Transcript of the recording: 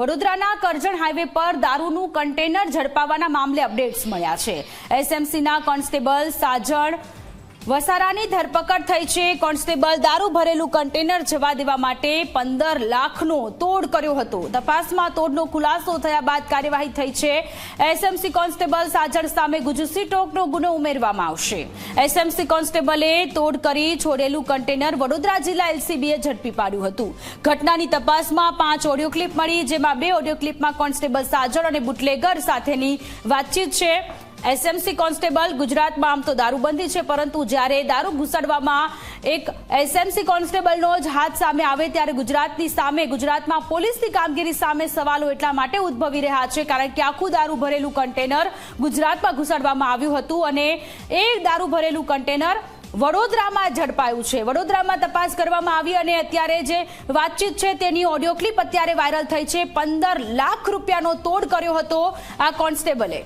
વડોદરાના કરજણ હાઈવે પર દારૂનું કન્ટેનર ઝડપાવવાના મામલે અપડેટ્સ મળ્યા છે. એસએમસીના કોન્સ્ટેબલ સાજણ વસારાની ધરપકડ થઈ છે. કોન્સ્ટેબલ દારૂ ભરેલું કન્ટેનર જવા દેવા માટે પંદર લાખનો તોડ કર્યો હતો. તપાસમાં તોડનો ખુલાસો થયા બાદ કાર્યવાહી થઈ છે. એસએમસી કોન્સ્ટેબલ સાજણ સામે ગુજસી ટોકનો ગુનો ઉમેરવામાં આવશે. એસએમસી કોન્સ્ટેબલે તોડ કરી છોડેલું કન્ટેનર વડોદરા જિલ્લા એલસીબીએ ઝડપી પાડ્યું હતું. ઘટનાની તપાસમાં પાંચ ઓડિયો ક્લિપ મળી, જેમાં બે ઓડિયો ક્લિપમાં કોન્સ્ટેબલ સાજણ અને બુટલેગર સાથેની વાતચીત છે. એસએમસી કોન્સ્ટેબલ ગુજરાતમાં આમ તો દારૂબંધી છે, પરંતુ જ્યારે દારૂ ઘુસાડવામાં એક એસએમસી કોન્સ્ટેબલનો જ હાથ સામે આવે ત્યારે ગુજરાતની સામે, ગુજરાતમાં પોલીસની કામગીરી સામે સવાલો એટલા માટે ઉદ્ભવી રહ્યા છે, કારણ કે આખું દારૂ ભરેલું કન્ટેનર ગુજરાતમાં ઘૂસાડવામાં આવ્યું હતું અને એ દારૂ ભરેલું કન્ટેનર વડોદરામાં ઝડપાયું છે. વડોદરામાં તપાસ કરવામાં આવી અને અત્યારે જે વાતચીત છે તેની ઓડિયો ક્લિપ અત્યારે વાયરલ થઈ છે. પંદર લાખ રૂપિયાનો તોડ કર્યો હતો આ કોન્સ્ટેબલે.